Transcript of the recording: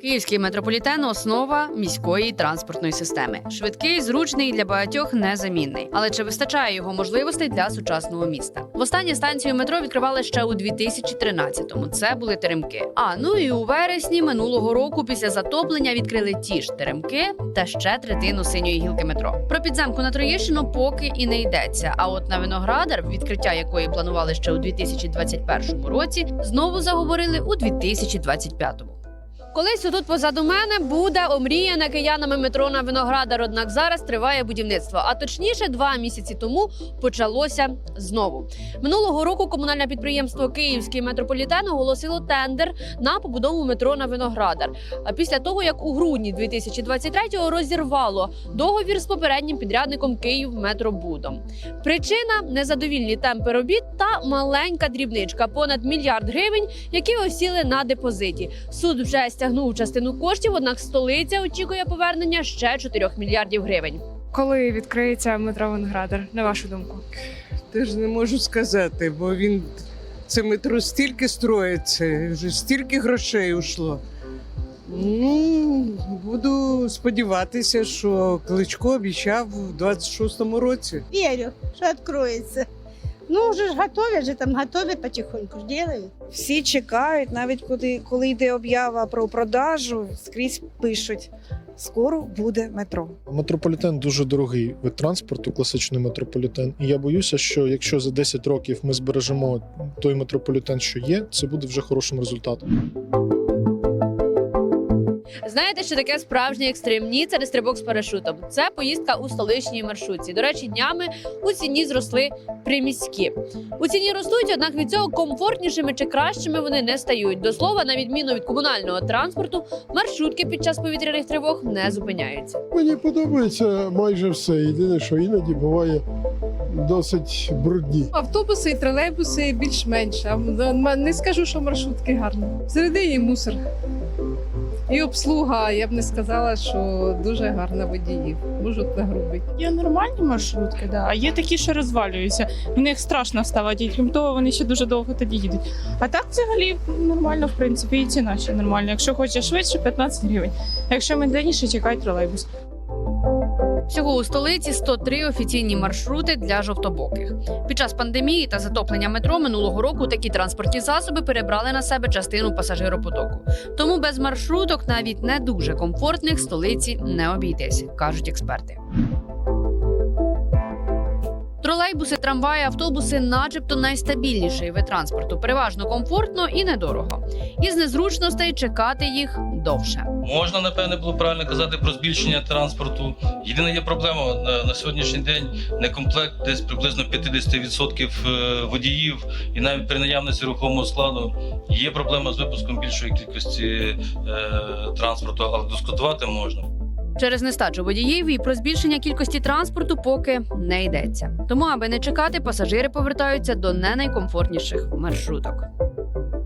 Київський метрополітен основа міської транспортної системи. Швидкий, зручний для багатьох незамінний. Але чи вистачає його можливостей для сучасного міста? Востаннє станцію метро відкривали ще у 2013-му. Це були теремки. А ну і у вересні минулого року, після затоплення, відкрили ті ж теремки та ще третину синьої гілки метро. Про підземку на Троєщину поки і не йдеться. А от на Виноградар, відкриття якої планували ще у 2021 році, знову заговорили у 2025-му. Колись тут позаду мене буде омріяне киянами метро на Виноградар. Однак зараз триває будівництво. А точніше, два місяці тому почалося знову. Минулого року комунальне підприємство Київський метрополітен оголосило тендер на побудову метро на Виноградар. А після того, як у грудні 2023-го розірвало договір з попереднім підрядником Київметробудом. Причина незадовільні темпи робіт та маленька дрібничка понад мільярд гривень, які осіли на депозиті. Суд вже стягнув частину коштів, однак столиця очікує повернення ще 4 мільярдів гривень. Коли відкриється метро Виноградар, на вашу думку? Теж не можу сказати, бо він це метро стільки строїться, вже стільки грошей ушло. Ну, буду сподіватися, що Кличко обіцяв у 26-му році. Верю, что откроется. Ну, уже ж готовят же, там готовят потихоньку, ж. Всі чекають, навіть коли, коли йде об'ява про продажу, скрізь пишуть: скоро буде метро. Метрополітен дуже дорогий вид транспорту, класичний метрополітен. І я боюся, що якщо за 10 років ми збережемо той метрополітен, що є, це буде вже хорошим результатом. Знаєте, що таке справжній екстрим? Ні, це не стрибок з парашутом. Це поїздка у столичній маршрутці. До речі, днями у ціні зросли приміські. У ціні ростуть, однак від цього комфортнішими чи кращими вони не стають. До слова, на відміну від комунального транспорту, маршрутки під час повітряних тривог не зупиняються. Мені подобається майже все. Єдине, що іноді буває досить брудні. Автобуси і тролейбуси більш-менш. А не скажу, що маршрутки гарні. Всередині мусор. І обслуга, я б не сказала, що дуже гарна водіїв. Можуть нагрубити. Є нормальні маршрутки, да. а є такі, що розвалюються. В них страшно вставати, крім того, вони ще дуже довго тоді їдуть. А так, взагалі, нормально, в принципі, і ціна ще нормальна. Якщо хочеш швидше, 15 гривень. Якщо медленніше, чекай тролейбус. Всього у столиці 103 офіційні маршрути для жовтобоких. Під час пандемії та затоплення метро минулого року такі транспортні засоби перебрали на себе частину пасажиропотоку. Тому без маршруток, навіть не дуже комфортних, столиці не обійтись, кажуть експерти. Тролейбуси, трамваї, автобуси, начебто найстабільніший вид транспорту, переважно комфортно і недорого. Із незручностей чекати їх довше. Можна напевне було правильно казати про збільшення транспорту. Єдина є проблема на, на сьогоднішній день некомплект десь приблизно 50% е, водіїв, і навіть при наявності рухомого складу є проблема з випуском більшої кількості е, транспорту, але дискутувати можна. Через нестачу водіїв і про збільшення кількості транспорту поки не йдеться. Тому, аби не чекати, пасажири повертаються до не найкомфортніших маршруток.